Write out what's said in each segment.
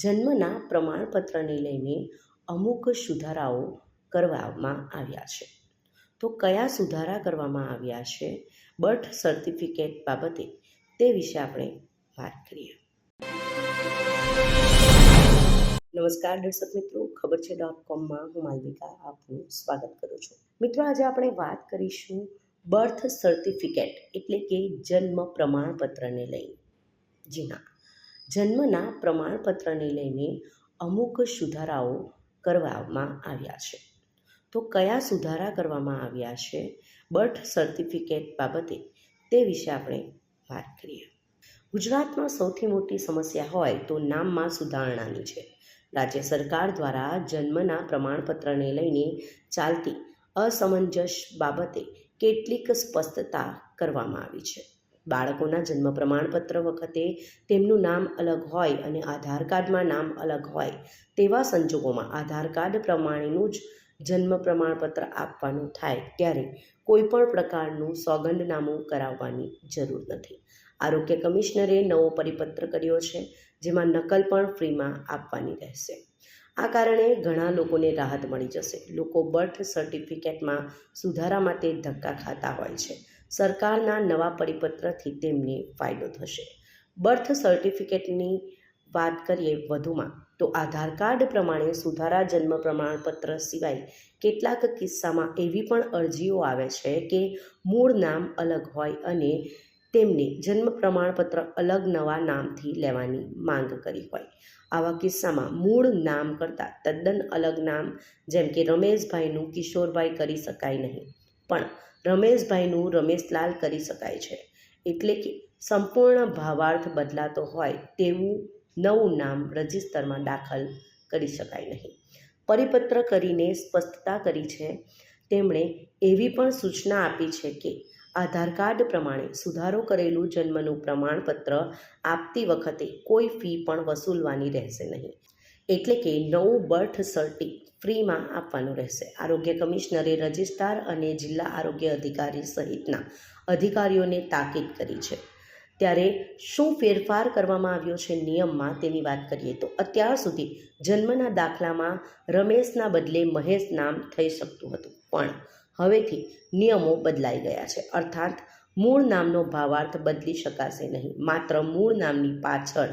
જન્મના પ્રમાણપત્રને લઈને અમુક સુધારાઓ કરવામાં આવ્યા છે. તો કયા સુધારા કરવામાં આવ્યા છે? બર્થ સર્ટિફિકેટ બાબતે તે વિશે આપણે વાત કરીએ. નમસ્કાર દર્શક મિત્રો, ખબર છે ડોટ કોમમાં હું માલવિકા આપનું સ્વાગત કરું છું. મિત્રો, આજે આપણે વાત કરીશું બર્થ સર્ટિફિકેટ એટલે કે જન્મ પ્રમાણપત્રને લઈને જી હા જન્મના પ્રમાણપત્રને લઈને અમુક સુધારાઓ કરવામાં આવ્યા છે. તો કયા સુધારા કરવામાં આવ્યા છે? બર્થ સર્ટિફિકેટ બાબતે તે વિશે આપણે વાત કરીએ. ગુજરાતમાં સૌથી મોટી સમસ્યા હોય તો નામમાં સુધારણાની છે. રાજ્ય સરકાર દ્વારા જન્મના પ્રમાણપત્રને લઈને ચાલતી અસમંજસ બાબતે કેટલીક સ્પષ્ટતા કરવામાં આવી છે. બાળકોના જન્મ પ્રમાણપત્ર વખતે તેમનું નામ અલગ હોય અને આધાર કાર્ડમાં નામ અલગ હોય તેવા સંજોગોમાં આધાર કાર્ડ પ્રમાણેનું જ જન્મ પ્રમાણપત્ર આપવાનું થાય ત્યારે કોઈપણ પ્રકારનું સોગંદનામું કરાવવાની જરૂર નથી. આરોગ્ય કમિશનરે નવો પરિપત્ર કર્યો છે, જેમાં નકલ પણ ફ્રીમાં આપવાની રહેશે. આ કારણે ઘણા લોકોને રાહત મળી જશે. લોકો બર્થ સર્ટિફિકેટમાં સુધારા માટે ધક્કા ખાતા હોય છે. સરકારના નવા પરિપત્રથી તેમને ફાયદો થશે. બર્થ સર્ટિફિકેટની વાત કરીએ વધુમાં, તો આધાર કાર્ડ પ્રમાણે સુધારા જન્મ પ્રમાણપત્ર સિવાય કેટલાક કિસ્સામાં એવી પણ અરજીઓ આવે છે કે મૂળ નામ અલગ હોય અને તેમને જન્મ પ્રમાણપત્ર અલગ નવા નામથી લેવાની માંગ કરી હોય. આવા કિસ્સામાં મૂળ નામ કરતાં તદ્દન અલગ નામ, જેમ કે રમેશભાઈનું કિશોરભાઈ કરી શકાય નહીં. પણ રમેશભાઈનું રમેશલાલ કરી શકાય છે. એટલે કે સંપૂર્ણ ભાવાર્થ બદલાતો હોય તેવું નવું નામ રજિસ્ટરમાં દાખલ કરી શકાય નહીં. પરિપત્ર કરીને સ્પષ્ટતા કરી છે. તેમણે એવી પણ સૂચના આપી છે કે આધાર કાર્ડ પ્રમાણે સુધારો કરેલું જન્મનું પ્રમાણપત્ર આપતી વખતે કોઈ ફી પણ વસૂલવાની રહેશે નહીં. એટલે કે નવું બર્થ સર્ટી ફ્રીમાં આપવાનું રહેશે. આરોગ્ય કમિશનરે રજિસ્ટ્રાર અને જિલ્લા આરોગ્ય અધિકારી સહિતના અધિકારીઓને તાકીદ કરી છે. ત્યારે શું ફેરફાર કરવામાં આવ્યો છે નિયમમાં તેની વાત કરીએ તો અત્યાર સુધી જન્મના દાખલામાં રમેશના બદલે મહેશ નામ થઈ શકતું હતું. પણ હવેથી નિયમો બદલાઈ ગયા છે. અર્થાત મૂળ નામનો ભાવાર્થ બદલી શકાશે નહીં. માત્ર મૂળ નામની પાછળ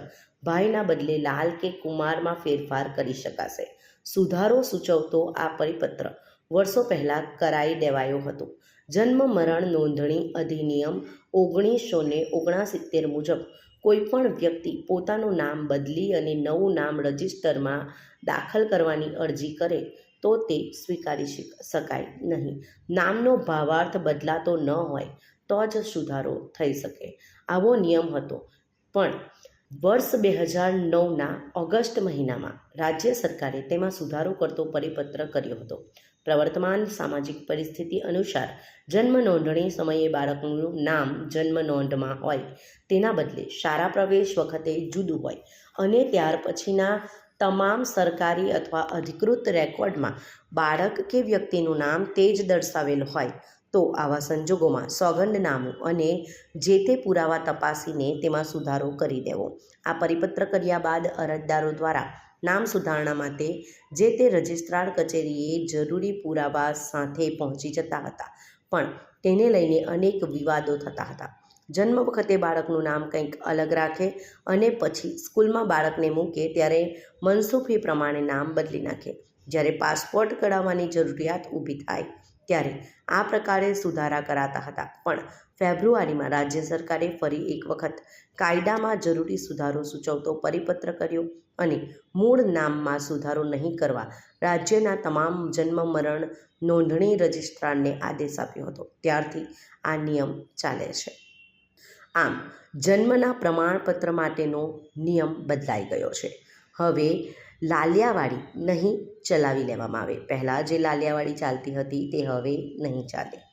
ભાઈના બદલે લાલ કે કુમારમાં ફેરફાર કરી શકાશે. સુધારો સૂચવતો આ પરિપત્ર વર્ષો પહેલાં કરાઈ દેવાયો હતો. જન્મ મરણ નોંધણી અધિનિયમ ઓગણીસો ને ઓગણસિત્તેર મુજબ કોઈપણ વ્યક્તિ પોતાનું નામ બદલી અને નવું નામ રજિસ્ટરમાં દાખલ કરવાની અરજી કરે તો તે સ્વીકારી શકાય નહીં. નામનો ભાવાર્થ બદલાતો ન હોય તો જ સુધારો થઈ શકે. આવો નિયમ હતો. પણ વર્ષ બે હજાર નવના ઓગસ્ટ મહિનામાં રાજ્ય સરકારે તેમાં સુધારો કરતો પરિપત્ર કર્યો હતો. પ્રવર્તમાન સામાજિક પરિસ્થિતિ અનુસાર જન્મ નોંધણી સમયે બાળકનું નામ જન્મ નોંધમાં હોય, તેના બદલે શાળા પ્રવેશ વખતે જુદું હોય અને ત્યાર પછીના તમામ સરકારી અથવા અધિકૃત રેકોર્ડમાં બાળક કે વ્યક્તિનું નામ તે જ દર્શાવેલ હોય. તો આવા સંજોગોમાં સોગંદનામું અને જે તે પુરાવા તપાસીને તેમાં સુધારો કરી દેવો. આ પરિપત્ર કર્યા બાદ અરજદારો દ્વારા નામ સુધારણા માટે જે તે રજિસ્ટ્રાર કચેરીએ જરૂરી પુરાવા સાથે પહોંચી જતા હતા, પણ તેને લઈને અનેક વિવાદો થતા હતા. જન્મ વખતે બાળકનું નામ કંઈક અલગ રાખે અને પછી સ્કૂલમાં બાળકને મૂકે ત્યારે મનસુખી પ્રમાણે નામ બદલી નાખે. જ્યારે પાસપોર્ટ કઢાવવાની જરૂરિયાત ઊભી થાય ત્યારે આ પ્રકારે સુધારા કરાતા હતા. પણ ફેબ્રુઆરીમાં રાજ્ય સરકારે ફરી એક વખત કાયદામાં જરૂરી સુધારો સૂચવતો પરિપત્ર કર્યો અને મૂળ નામમાં સુધારો નહીં કરવા રાજ્યના તમામ જન્મ મરણ નોંધણી રજિસ્ટ્રારને આદેશ આપ્યો હતો. ત્યારથી આ નિયમ ચાલે છે. આમ, જન્મના પ્રમાણપત્ર માટેનો નિયમ બદલાઈ ગયો છે. હવે લાલિયાવાડી નહીં ચલાવી લેવામાં આવે. પહેલાં જે લાલિયાવાડી ચાલતી હતી તે હવે નહીં ચાલે.